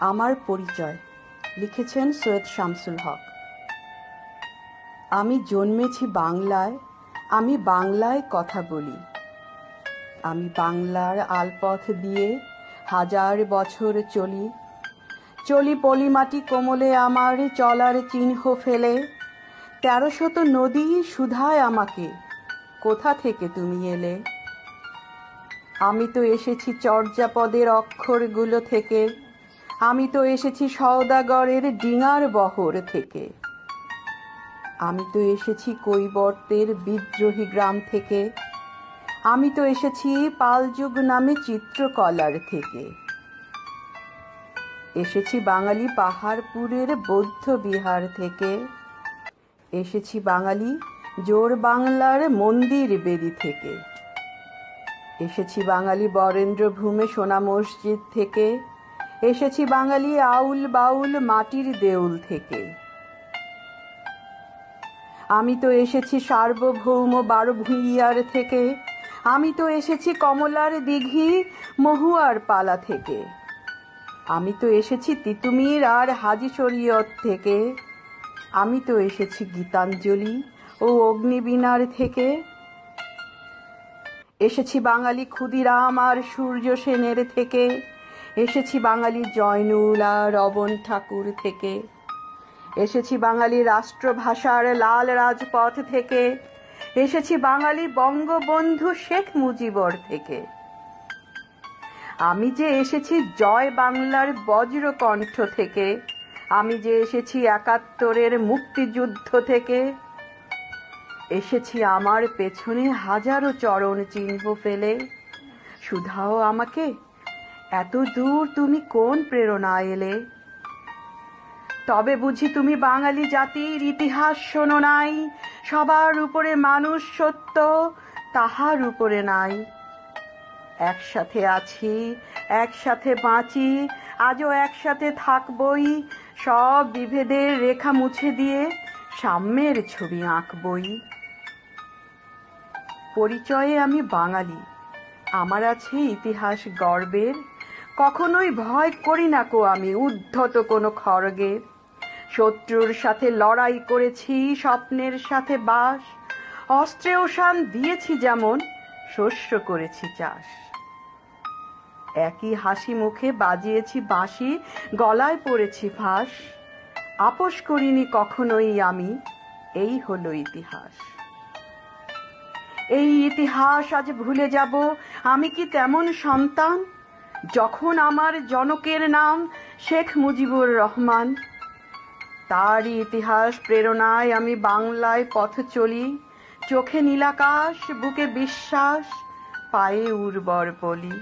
আমার পরিচয়, লিখেছেন সৈয়দ শামসুল হক। আমি জন্মেছি বাংলায়, আমি বাংলায় কথা বলি। আমি বাংলার আলপথ দিয়ে হাজার বছর চলি। চলি পলিমাটি কোমলে আমার চলার চিহ্ন ফেলে। তেরো শত নদী সুধায় আমাকে, কোথা থেকে তুমি এলে? আমি তো এসেছি চর্যাপদের অক্ষরগুলো থেকে। আমি তো এসেছি সওদাগরের ডিঙার বহর থেকে। আমি তো এসেছি কৈবর্তের বিদ্রোহী গ্রাম থেকে। আমি তো এসেছি পালযুগ নামে চিত্রকলার থেকে। এসেছি বাঙালি পাহাড়পুরের বৌদ্ধ বিহার থেকে। এসেছি বাঙালি জোর বাংলার মন্দির বেদি থেকে। এসেছি বাঙালি বরেন্দ্র ভূমে সোনা মসজিদ থেকে। এসেছি বাঙালি আউল বাউল মাটির দেউল থেকে। আমি তো এসেছি সার্বভৌম বারো থেকে। আমি তো এসেছি কমলার দিঘি মহুয়ার পালা থেকে। আমি তো এসেছি তিতুমির আর হাজি শরীয়ত থেকে। আমি তো এসেছি গীতাঞ্জলি ও অগ্নিবীণার থেকে। এসেছি বাঙালি ক্ষুদিরাম আর সূর্য সেনের থেকে। এসেছি বাঙালি জয়নুল রবন ঠাকুর থেকে। এসেছি বাঙালি রাষ্ট্রভাষার লাল রাজপথ থেকে। এসেছি বাঙালি বঙ্গবন্ধু শেখ মুজিবর থেকে। আমি যে এসেছি জয় বাংলার বজ্রকণ্ঠ থেকে। আমি যে এসেছি একাত্তরের মুক্তিযুদ্ধ থেকে। এসেছি আমার পেছনে হাজারো চরণ চিহ্ন ফেলে। সুধাও আমাকে এত দূর তুমি কোন প্রেরণা এলে? তবে বুঝি তুমি বাঙালি জাতির ইতিহাস শোনো নাই। সবার উপরে মানুষ সত্য, তাহার উপরে নাই। একসাথে আছি, একসাথে বাঁচি, আজও একসাথে থাকবই, সব বিভেদের রেখা মুছে দিয়ে সাম্যের ছবি আঁকবই। পরিচয়ে আমি বাঙালি। আমার আছে ইতিহাস গর্বের কখনোই ভয় করি না কো আমি, উদ্ধত কোনো খড়গের শত্রুর সাথে লড়াই করেছি, স্বপ্নের সাথে বাস। অস্ত্রে ওসান দিয়েছি যেমন, শস্য করেছি চাষ। একই হাসি মুখে বাজিয়েছি বাঁশি, গলায় পড়েছি ফাঁস। আপোষ করিনি কখনোই আমি, এই হলো ইতিহাস। এই ইতিহাস আজ ভুলে যাব, আমি কি তেমন সন্তান? যখন আমার জনকের নাম শেখ মুজিবুর রহমান তার ইতিহাস প্রেরণায় আমি বাংলায় পথ চলি, চোখে নীলাকাশ, বুকে বিশ্বাস, পায়ে উর্বর পলি